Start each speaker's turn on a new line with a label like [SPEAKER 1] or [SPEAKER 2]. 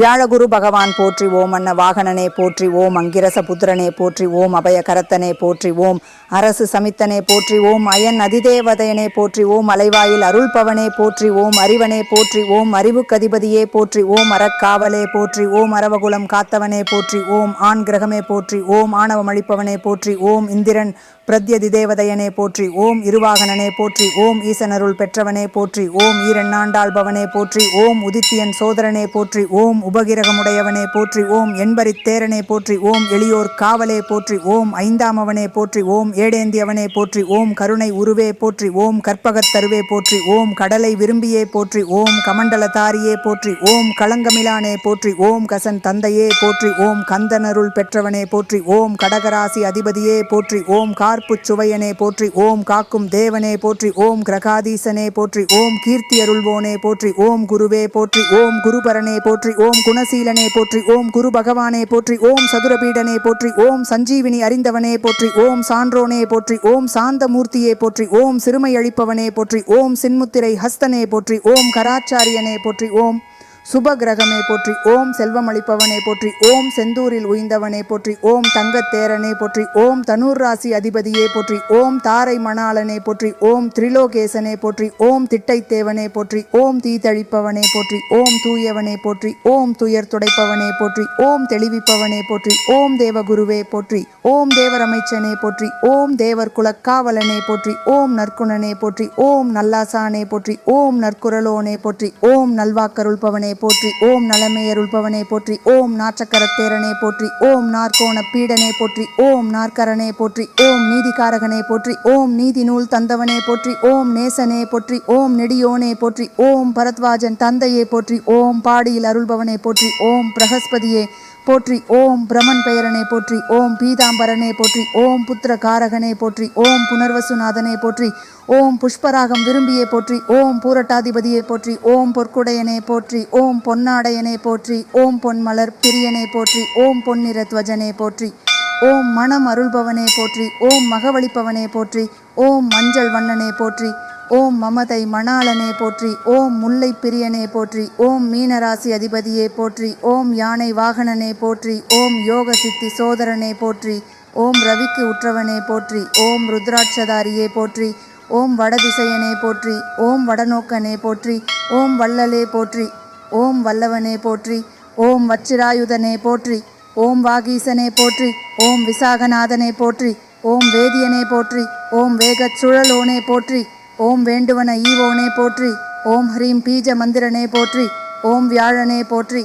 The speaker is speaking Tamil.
[SPEAKER 1] வியாழகுரு பகவான் போற்றி ஓம் அன்ன வாகனனே போற்றி ஓம் அங்கிரச புத்திரனே போற்றி ஓம் அபய கரத்தனே போற்றி ஓம் அரசு சமித்தனே போற்றி ஓம் அயன் அதிதேவதையனே போற்றி ஓம் அலைவாயில் அருள்பவனே போற்றி ஓம் அறிவனே போற்றி ஓம் அறிவுக்கதிபதியே போற்றி ஓம் அறக்காவலே போற்றி ஓம் அரவகுலம் காத்தவனே போற்றி ஓம் ஆண் கிரகமே போற்றி ஓம் ஆணவமளிப்பவனே போற்றி ஓம் இந்திரன் பிரத்யதி தேவதையனே போற்றி ஓம் இருவாகனனே போற்றி ஓம் ஈசனருள் பெற்றவனே போற்றி ஓம் ஈரெண்ணாண்டாள்பவனே போற்றி ஓம் உதித்தியன் சோதரனே போற்றி ஓம் உபகிரகமுடையவனே போற்றி ஓம் எண்பரித்தேரனே போற்றி ஓம் எளியோர் காவலே போற்றி ஓம் ஐந்தாமவனே போற்றி ஓம் ஏடேந்தியவனே போற்றி ஓம் கருணை உருவே போற்றி ஓம் கற்பகத் தருவே போற்றி ஓம் கடலை விரும்பியே போற்றி ஓம் கமண்டலதாரியே போற்றி ஓம் களங்கமிலானே போற்றி ஓம் கசன் தந்தையே போற்றி ஓம் கந்தனருள் பெற்றவனே போற்றி ஓம் கடகராசி அதிபதியே போற்றி ஓம் கார் கார்ப்புச் சுவையனே போற்றி ஓம் காக்கும் தேவனே போற்றி ஓம் கிரகாதீசனே போற்றி ஓம் கீர்த்தி அருள்வோனே போற்றி ஓம் குருவே போற்றி ஓம் குருபரனே போற்றி ஓம் குணசீலனே போற்றி ஓம் குரு பகவானே போற்றி ஓம் சதுரபீடனே போற்றி ஓம் சஞ்சீவினி அறிந்தவனே போற்றி ஓம் சான்றோனே போற்றி ஓம் சாந்தமூர்த்தியே போற்றி ஓம் சிறுமை அளிப்பவனே போற்றி ஓம் சின்முத்திரை ஹஸ்தனே போற்றி ஓம் கராச்சாரியனே போற்றி ஓம் சுபகிரகமே போற்றி ஓம் செல்வம் அளிப்பவனே போற்றி ஓம் செந்தூரில் உயிந்தவனே போற்றி ஓம் தங்கத்தேரனே போற்றி ஓம் தனூர் ராசி அதிபதியே போற்றி ஓம் தாரை மணாளனே போற்றி ஓம் திரிலோகேசனே போற்றி ஓம் திட்டைத்தேவனே போற்றி ஓம் தீத்தழிப்பவனே போற்றி ஓம் தூயவனே போற்றி ஓம் துயர் துடைப்பவனே போற்றி ஓம் தெளிவிப்பவனே போற்றி ஓம் தேவகுருவே போற்றி ஓம் தேவரமைச்சனே போற்றி ஓம் தேவர் குலக்காவலனே போற்றி ஓம் நற்குணனே போற்றி ஓம் நல்லாசானே போற்றி ஓம் நற்குரலோனே போற்றி ஓம் நல்வாக்கருள்பவனே போற்றி ஓம் நலமையருள்பவனே போற்றி ஓம் நாற்றக்கரத்தேரனே போற்றி ஓம் நாற்கோண பீடனே போற்றி ஓம் நாற்கரனே போற்றி ஓம் நீதிகாரகனே போற்றி ஓம் நீதி நூல் தந்தவனே போற்றி ஓம் நேசனே போற்றி ஓம் நெடியோனே போற்றி ஓம் பரத்வாஜன் தந்தையே போற்றி ஓம் பாடியில் அருள்பவனே போற்றி ஓம் பிரகஸ்பதியே போற்றி ஓம் பிரமன் பெயரனே போற்றி ஓம் பீதாம்பரனே போற்றி ஓம் புத்திர காரகனே போற்றி ஓம் புனர்வசுநாதனே போற்றி ஓம் புஷ்பராகம் விரும்பியே போற்றி ஓம் பூரட்டாதிபதியை போற்றி ஓம் பொற்குடையனே போற்றி ஓம் பொன்னாடையனே போற்றி ஓம் பொன்மலர் பிரியனை போற்றி ஓம் பொன்னிறத்வஜனே போற்றி ஓம் மனம் அருள்பவனே போற்றி ஓம் மகவழிப்பவனே போற்றி ஓம் மஞ்சள் வண்ணனே போற்றி ஓம் மமதை மணாளனே போற்றி ஓம் முல்லை பிரியனே போற்றி ஓம் மீனராசி அதிபதியே போற்றி ஓம் யானை வாகனனே போற்றி ஓம் யோக சித்தி சோதரனே போற்றி ஓம் ரவிக்கு உற்றவனே போற்றி ஓம் ருத்ராட்சதாரியே போற்றி ஓம் வடதிசையனே போற்றி ஓம் வடநோக்கனே போற்றி ஓம் வள்ளலே போற்றி ஓம் வல்லவனே போற்றி ஓம் வச்சிராயுதனே போற்றி ஓம் வாகீசனே போற்றி ஓம் விசாகநாதனே போற்றி ஓம் வேதியனே போற்றி ஓம் வேகச் சுழலோனே போற்றி ஓம் வேண்டுவன ஈவோனே போற்றி ஓம் ஹ்ரீம் பீஜ மந்திரனே போற்றி ஓம் வியாழனே போற்றி.